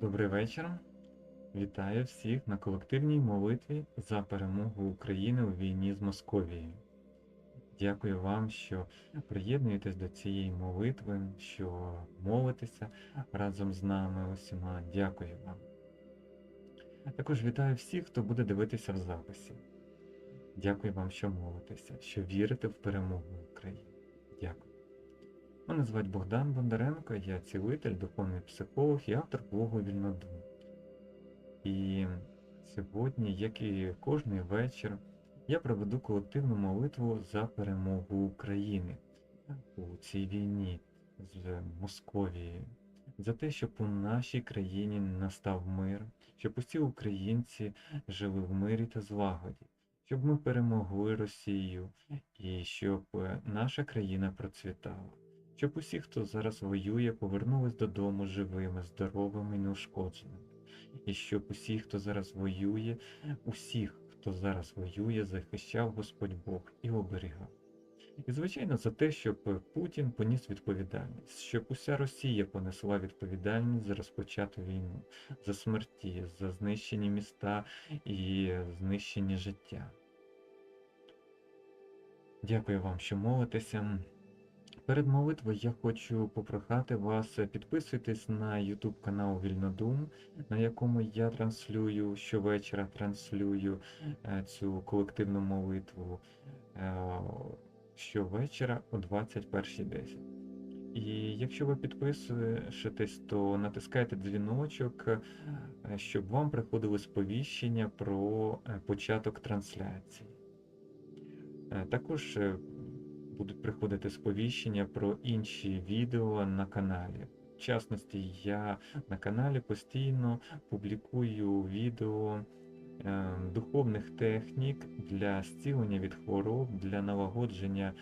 Добрий вечір. Вітаю всіх на колективній молитві за перемогу України у війні з Московією. Дякую вам, що приєднуєтесь до цієї молитви, що молитеся разом з нами усіма. Дякую вам. Також вітаю всіх, хто буде дивитися в записі. Дякую вам, що молитеся, що вірите в перемогу України. Дякую. Мене звать Богдан Бондаренко, я цілитель, духовний психолог і автор блогу Вільнодум. І сьогодні, як і кожний вечір, я проведу колективну молитву за перемогу України у цій війні з Московією, за те, щоб у нашій країні настав мир, щоб усі українці жили в мирі та злагоді, щоб ми перемогли Росію і щоб наша країна процвітала. Щоб усі, хто зараз воює, повернулись додому живими, здоровими і неушкодженими. І щоб усі, хто зараз воює, усіх, хто зараз воює, захищав Господь Бог і оберігав. І, звичайно, за те, щоб Путін поніс відповідальність, щоб уся Росія понесла відповідальність за розпочату війну, за смерті, за знищені міста і знищені життя. Дякую вам, що молитеся. Перед молитвою я хочу попрохати вас е, підписуйтесь на YouTube канал Вільнодум, на якому я транслюю щовечора транслюю е, цю колективну молитву е, щовечора о 21.10. І якщо ви підписуєтесь, то натискайте дзвіночок, щоб вам приходили сповіщення про початок трансляції. Також будуть приходити сповіщення про інші відео на каналі. В частності, я на каналі постійно публікую відео е, духовних технік для зцілення від хвороб, для налагодження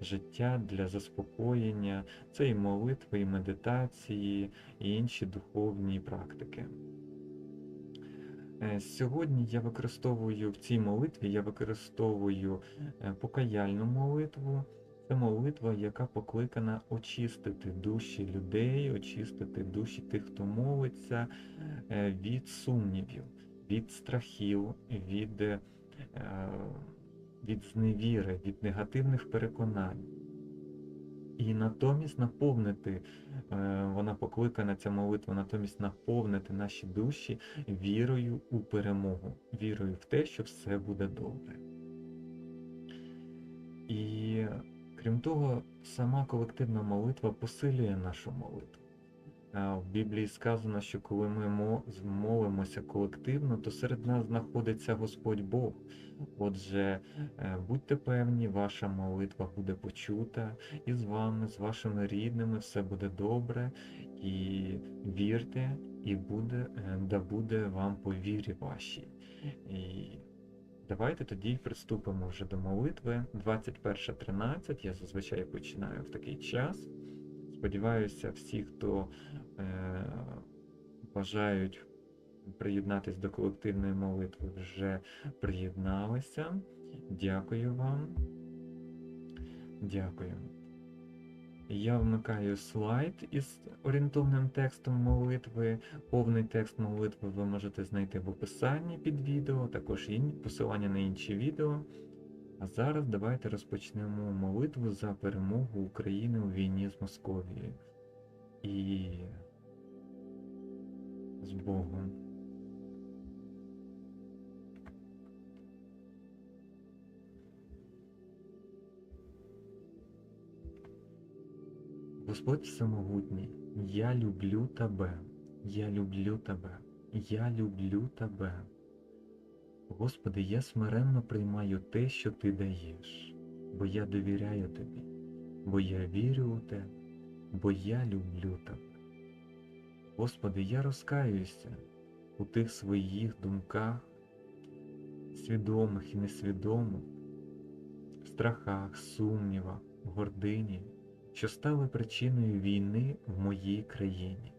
життя, для заспокоєння. Це і молитви, і медитації, і інші духовні практики. Е, Сьогодні я використовую в цій молитві, я використовую е, покаяльну молитву. Це молитва, яка покликана очистити душі людей, очистити душі тих, хто молиться е, від сумнівів, від страхів, від, е, від зневіри, від негативних переконань. І натомість наповнити, е, вона покликана ця молитва, натомість наповнити наші душі вірою у перемогу, вірою в те, що все буде добре. І крім того, сама колективна молитва посилює нашу молитву. В Біблії сказано, що коли ми молимося колективно, то серед нас знаходиться Господь Бог. Отже, е, будьте певні, ваша молитва буде почута, і з вами, з вашими рідними все буде добре, і вірте, і буде, е, да буде вам по вірі вашій. Давайте тоді приступимо вже до молитви. 21.13, я зазвичай починаю в такий час. Сподіваюся, всі, хто е, бажають приєднатись до колективної молитви, вже приєдналися. Дякую вам. Дякую. Я вмикаю слайд із орієнтовним текстом молитви. Повний текст молитви ви можете знайти в описанні під відео, також посилання на інші відео. А зараз давайте розпочнемо молитву за перемогу України у війні з Московією. І з Богом. Господь Всемогутній, я люблю Тебе, я люблю Тебе, я люблю Тебе. Господи, я смиренно приймаю те, що Ти даєш, бо я довіряю Тобі, бо я вірю у Тебе, бо я люблю Тебе. Господи, я розкаюся у тих своїх думках, свідомих і несвідомих, страхах, сумнівах, гордині, що стали причиною війни в моїй країні,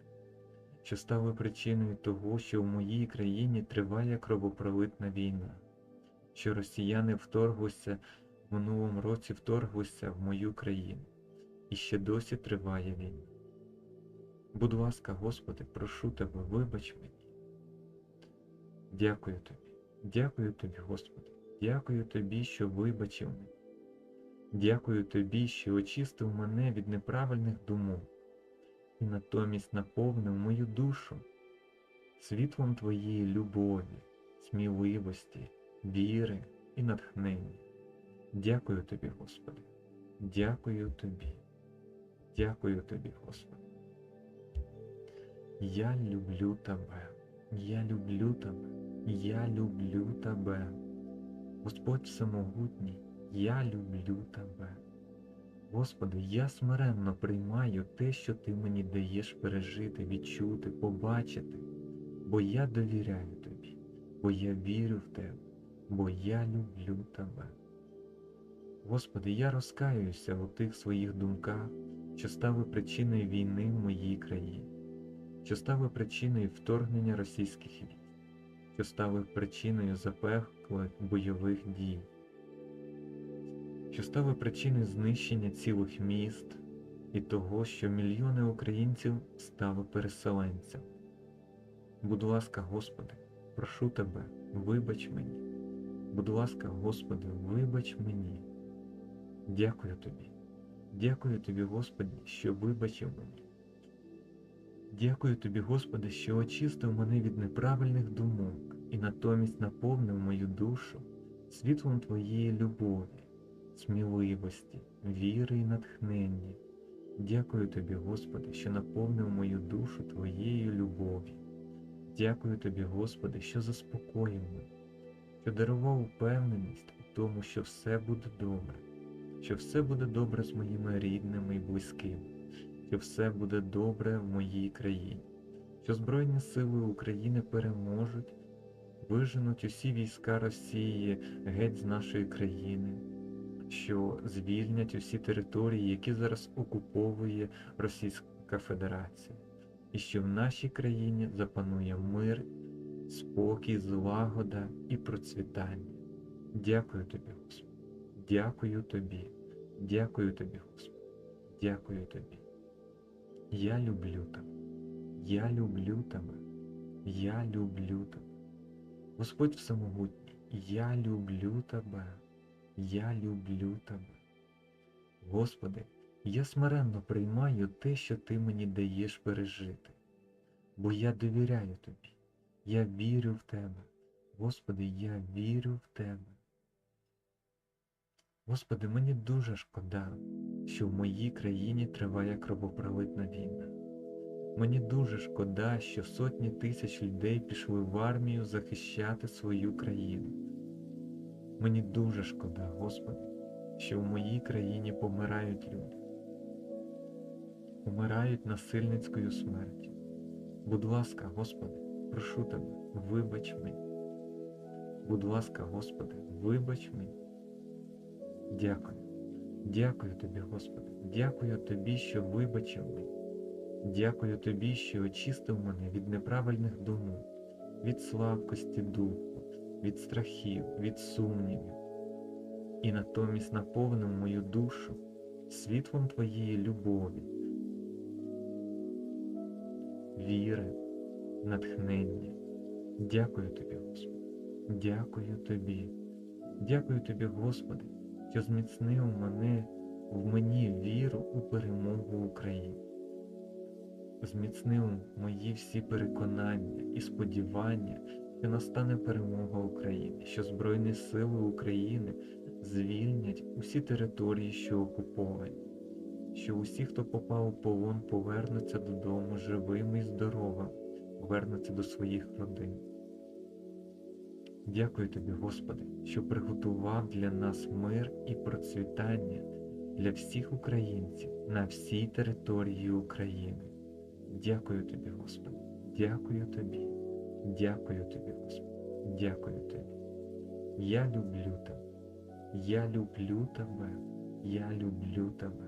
що стали причиною того, що в моїй країні триває кровопролитна війна, що росіяни вторглися в минулому році вторглися в мою країну, і ще досі триває війна. Будь ласка, Господи, прошу Тебе, вибач мені. Дякую Тобі, дякую Тобі, Господи, дякую Тобі, що вибачив мене. Дякую Тобі, що очистив мене від неправильних думок і натомість наповнив мою душу світлом Твоєї любові, сміливості, віри і натхнення. Дякую Тобі, Господи, дякую Тобі, дякую Тобі, Господи. Я люблю Тебе, я люблю Тебе, я люблю Тебе. Господь Всемогутній, я люблю Тебе. Господи, я смиренно приймаю те, що Ти мені даєш пережити, відчути, побачити, бо я довіряю Тобі, бо я вірю в Тебе, бо я люблю Тебе. Господи, я розкаюся у тих своїх думках, що стали причиною війни в моїй країні, що стали причиною вторгнення російських військ, що стали причиною запеклих бойових дій що стали причиною знищення цілих міст і того, що мільйони українців стали переселенцями. Будь ласка, Господи, прошу Тебе, вибач мені. Будь ласка, Господи, вибач мені. Дякую Тобі. Дякую Тобі, Господи, що вибачив мені. Дякую Тобі, Господи, що очистив мене від неправильних думок і натомість наповнив мою душу світлом Твоєї любові сміливості, віри і натхнення. Дякую Тобі, Господи, що наповнив мою душу Твоєю любов'ю. Дякую Тобі, Господи, що заспокоїв мене, що дарував впевненість у тому, що все буде добре, що все буде добре з моїми рідними і близькими, що все буде добре в моїй країні, що Збройні сили України переможуть, виженуть усі війська Росії геть з нашої країни що звільнять усі території, які зараз окуповує Російська Федерація, і що в нашій країні запанує мир, спокій, злагода і процвітання. Дякую тобі, Господи. Дякую тобі, дякую тобі, Господи, дякую тобі. Я люблю тебе, я люблю тебе, я люблю тебе. Господь Всемогутній, я люблю тебе. Я люблю тебе. Господи, я смиренно приймаю те, що Ти мені даєш пережити, бо я довіряю Тобі, я вірю в Тебе. Господи, я вірю в Тебе. Господи, мені дуже шкода, що в моїй країні триває кровопролитна війна. Мені дуже шкода, що сотні тисяч людей пішли в армію захищати свою країну. Мені дуже шкода, Господи, що в моїй країні помирають люди, помирають насильницькою смертю. Будь ласка, Господи, прошу Тебе, вибач мені. Будь ласка, Господи, вибач мені. Дякую. Дякую Тобі, Господи, дякую Тобі, що вибачив мені. Дякую Тобі, що очистив мене від неправильних думок, від слабкості духу, від страхів, від сумнівів, і натомість наповнив мою душу світлом Твоєї любові, віри, натхнення. Дякую Тобі, Господи, дякую Тобі, дякую Тобі, Господи, що зміцнив мене в мені віру у перемогу України. Зміцнив мої всі переконання і сподівання, що настане перемога України, що Збройні Сили України звільнять усі території, що окуповані, що усі, хто попав у полон, повернуться додому живими і здоровими, повернуться до своїх родин. Дякую тобі, Господи, що приготував для нас мир і процвітання для всіх українців на всій території України. Дякую тобі, Господи, дякую тобі, дякую тобі, Господи, дякую тобі. Я люблю тебе, я люблю тебе, я люблю тебе,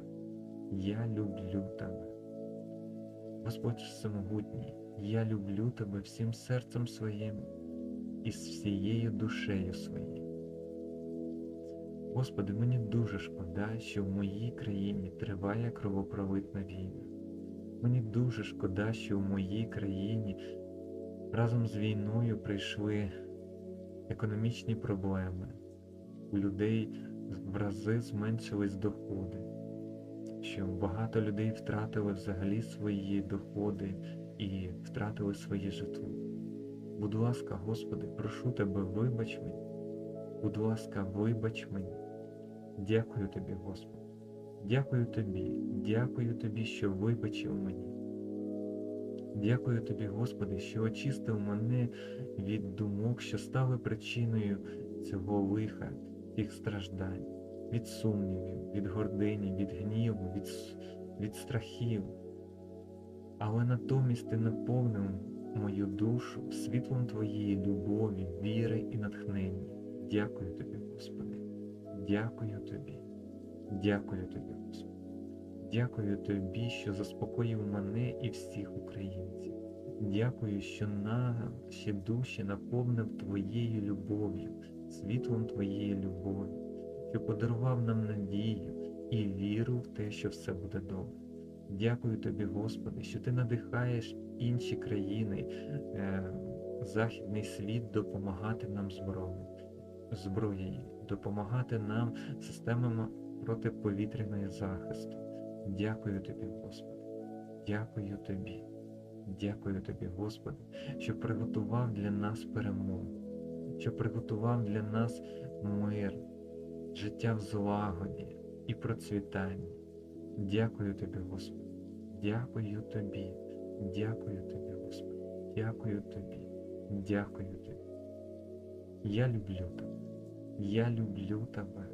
я люблю тебе. Господь Всемогутній, я люблю тебе всім серцем своїм і з всією душею своєю. Господи, мені дуже шкода, що в моїй країні триває кровопролитна війна. Мені дуже шкода, що в моїй країні разом з війною прийшли економічні проблеми. У людей в рази зменшились доходи, що багато людей втратили взагалі свої доходи і втратили своє житло. Будь ласка, Господи, прошу Тебе, вибач мені. Будь ласка, вибач мені. Дякую Тобі, Господи. Дякую Тобі, дякую Тобі, що вибачив мені. Дякую Тобі, Господи, що очистив мене від думок, що стали причиною цього лиха, тих страждань, від сумнівів, від гордині, від гніву, від, від страхів. Але натомість Ти наповнив мою душу світлом Твоєї любові, віри і натхнення. Дякую Тобі, Господи. Дякую Тобі. Дякую Тобі, Господи. Дякую Тобі, що заспокоїв мене і всіх українців. Дякую, що наші душі наповнив Твоєю любов'ю, світлом Твоєї любові, що подарував нам надію і віру в те, що все буде добре. Дякую Тобі, Господи, що Ти надихаєш інші країни, е, західний світ допомагати нам зброєю, зброєю, допомагати нам системами протиповітряної захисту. Дякую Тобі, Господи. Дякую Тобі. Дякую Тобі, Господи, що приготував для нас перемогу, що приготував для нас мир, життя в злагоді і процвітанні. Дякую Тобі, Господи. Дякую Тобі. Дякую Тобі, Господи. Дякую Тобі. Дякую Тобі. Я люблю Тебе. Я люблю Тебе.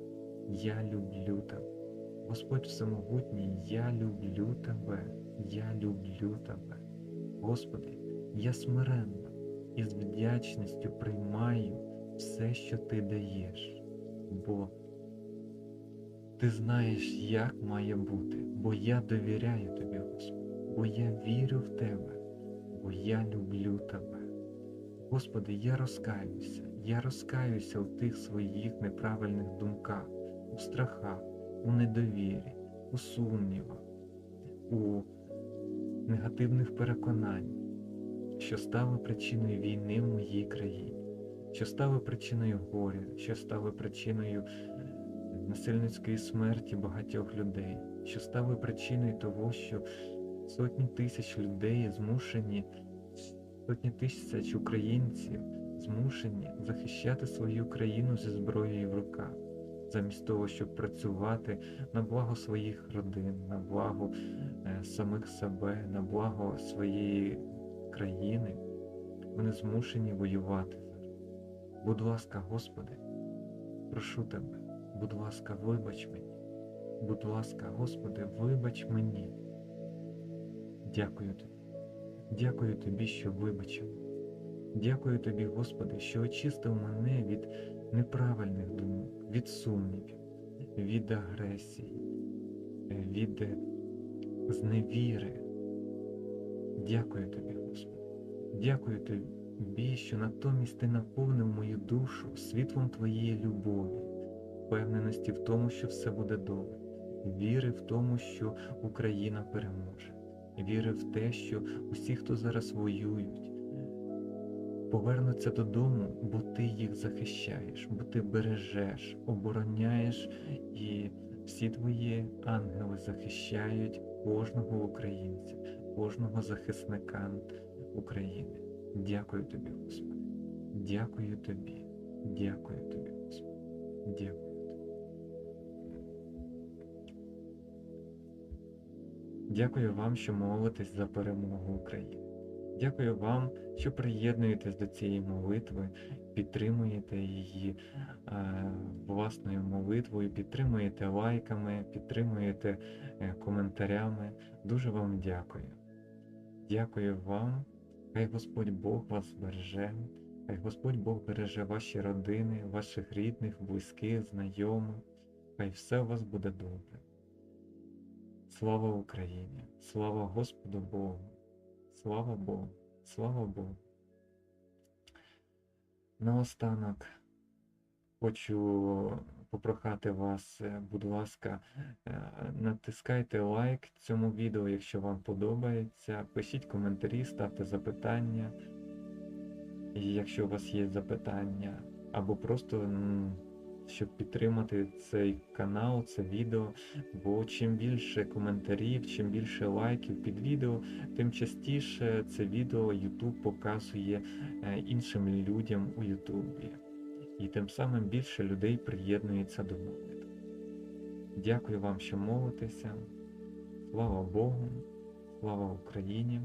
Я люблю Тебе. Господь Всемогутній, я люблю Тебе. Я люблю Тебе. Господи, я смиренно і з вдячністю приймаю все, що Ти даєш, бо Ти знаєш, як має бути, бо я довіряю Тобі, Господи, бо я вірю в Тебе, бо я люблю Тебе. Господи, я розкаюся, я розкаюся у тих своїх неправильних думках, у страхах, у недовірі, у сумнівах, у негативних переконаннях, що стали причиною війни в моїй країні, що стали причиною горя, що стали причиною насильницької смерті багатьох людей, що стали причиною того, що сотні тисяч людей змушені, сотні тисяч українців змушені захищати свою країну зі зброєю в руках, замість того, щоб працювати на благо своїх родин, на благо е, самих себе, на благо своєї країни, вони змушені воювати зараз. Будь ласка, Господи, прошу Тебе, будь ласка, вибач мені. Будь ласка, Господи, вибач мені. Дякую Тобі. Дякую Тобі, що вибачив. Дякую Тобі, Господи, що очистив мене від неправильних думок, від сумнівів, від агресії, від е, зневіри. Дякую Тобі, Господи. Дякую Тобі, що натомість Ти наповнив мою душу світлом Твоєї любові, впевненості в тому, що все буде добре, віри в тому, що Україна переможе, віри в те, що усі, хто зараз воюють, повернуться додому, бо ти їх захищаєш, бо ти бережеш, обороняєш, і всі твої ангели захищають кожного українця, кожного захисника України. Дякую тобі, Господи. Дякую тобі. Дякую тобі, Господи. Дякую. Дякую вам, що молитесь за перемогу України. Дякую вам, що приєднуєтесь до цієї молитви, підтримуєте її е, власною молитвою, підтримуєте лайками, підтримуєте е, коментарями. Дуже вам дякую. Дякую вам. Хай Господь Бог вас береже, хай Господь Бог береже ваші родини, ваших рідних, близьких, знайомих. Хай все у вас буде добре. Слава Україні! Слава Господу Богу! Слава Богу! Слава Богу! Наостанок хочу попрохати вас, е, будь ласка, е, натискайте лайк цьому відео, якщо вам подобається. Пишіть коментарі, ставте запитання. Якщо у вас є запитання, або просто щоб підтримати цей канал, це відео, бо чим більше коментарів, чим більше лайків під відео, тим частіше це відео YouTube показує е, іншим людям у YouTube. І тим самим більше людей приєднується до молитв. Дякую вам, що молитеся. Слава Богу, слава Україні.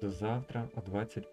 До завтра о 21